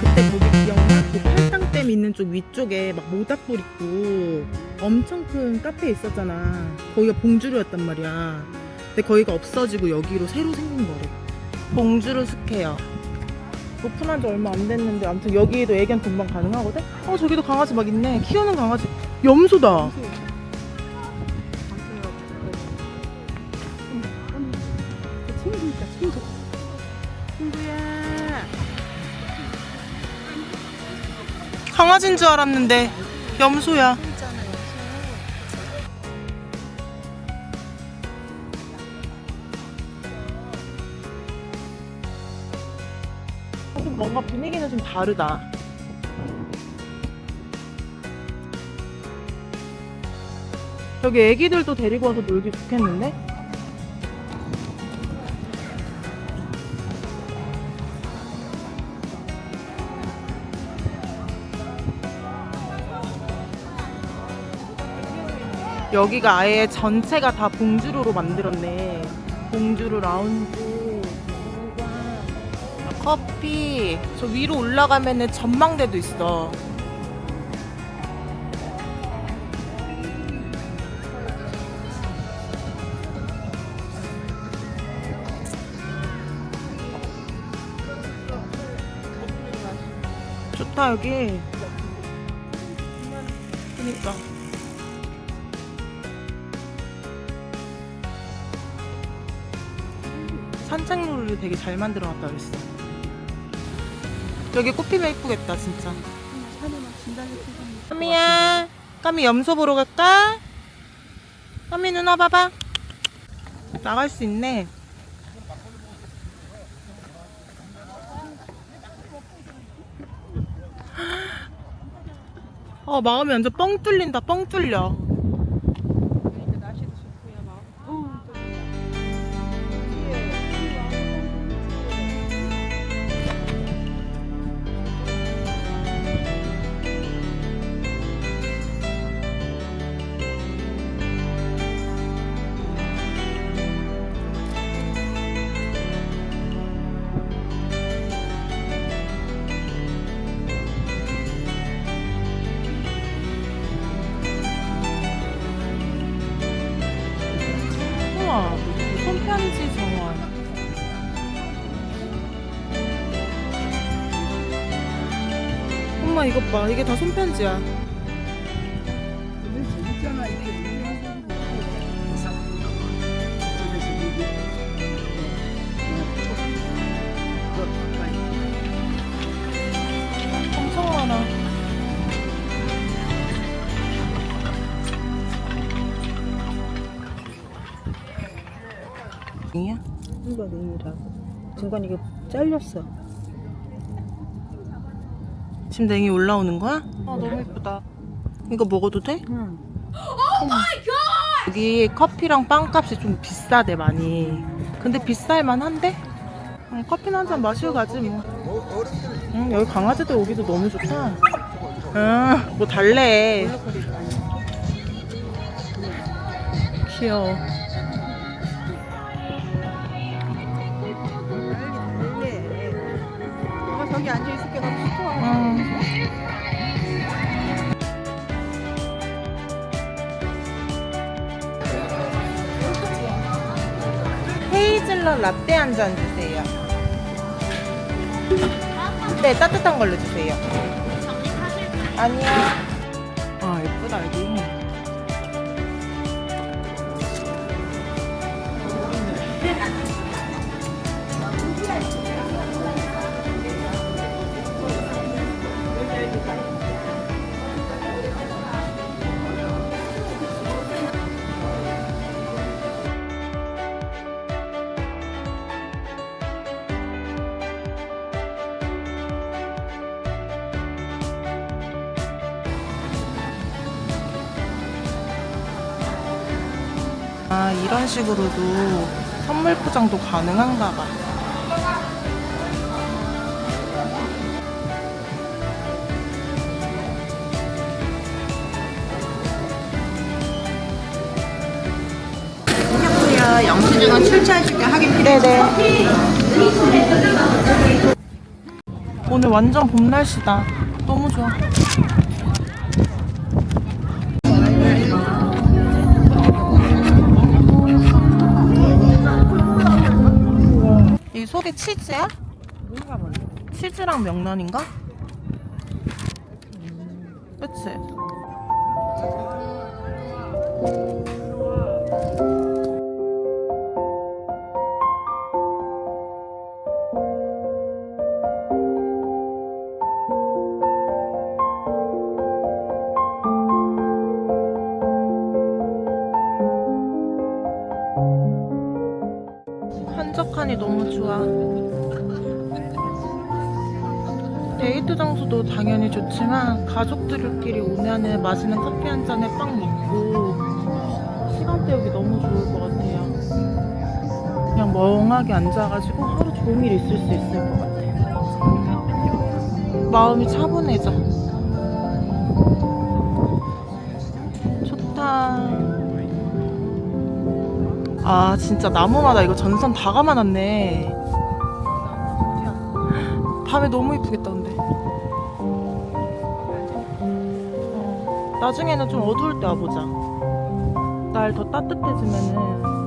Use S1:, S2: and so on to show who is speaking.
S1: 그때 거기 기억나? 그 팔당댐 있는 쪽 위쪽에 막 모닥불 있고 엄청 큰 카페 있었잖아. 거기가 봉주루였단 말이야. 근데 거기가 없어지고 여기로 새로 생긴 거래. 봉주루 스퀘어. 오픈한 지 얼마 안 됐는데 아무튼 여기에도 애견 동반 가능하거든? 어 저기도 강아지 막 있네. 키우는 강아지. 염소다. 친구니까 친구. 친구야. 강아지인 줄 알았는데 염소야. 좀 뭔가 분위기는 좀 다르다. 여기 애기들도 데리고 와서 놀기 좋겠는데? 여기가 아예 전체가 다 봉주루로 만들었네. 봉주루 라운지, 커피. 저 위로 올라가면은 전망대도 있어. 좋다 여기. 그니까. 산책로를 되게 잘 만들어 놨다 그랬어. 여기 꽃피면 이쁘겠다 진짜. 까미야, 까미 염소 보러 갈까? 까미 누나 봐봐. 나갈 수 있네. 어 마음이 완전 뻥 뚫린다 뻥 뚫려. 엄마 이것 봐 이게 다 손편지야. 엄청 많아. 이야?
S2: 이거 냉이라고. 중간 이게 잘렸어.
S1: 지금 냉이 올라오는 거야? 아 너무 예쁘다. 이거 먹어도 돼?
S2: 응.
S1: 여기 커피랑 빵값이 좀 비싸대 많이. 근데 비쌀만 한데? 응, 커피는 한 잔 마시고 가지 뭐. 응, 여기 강아지들 오기도 너무 좋다. 응, 뭐 달래. 귀여워.
S2: 내가 저기 앉아
S1: 헤이즐넛 라떼 한 잔 주세요. 네, 따뜻한 걸로 주세요. 아니요. 아, 이런 식으로도 선물 포장도 가능한가 봐.
S3: 영수증은 출처해줄게 확인 필요해.
S1: 네네. 오늘 완전 봄 날씨다. 너무 좋아. 이 속에 치즈야? 치즈랑 명란인가? 그치? 한적하니 너무 좋아. 데이트 장소도 당연히 좋지만 가족들끼리 오면은 맛있는 커피 한 잔에 빵 먹고 시간 때우기 너무 좋을 것 같아요. 그냥 멍하게 앉아가지고 하루 종일 있을 수 있을 것 같아요. 마음이 차분해져. 아 진짜 나무마다 이거 전선 다 감아놨네. 밤에 너무 이쁘겠다 근데. 어, 나중에는 좀 어두울 때 와보자. 날 더 따뜻해지면은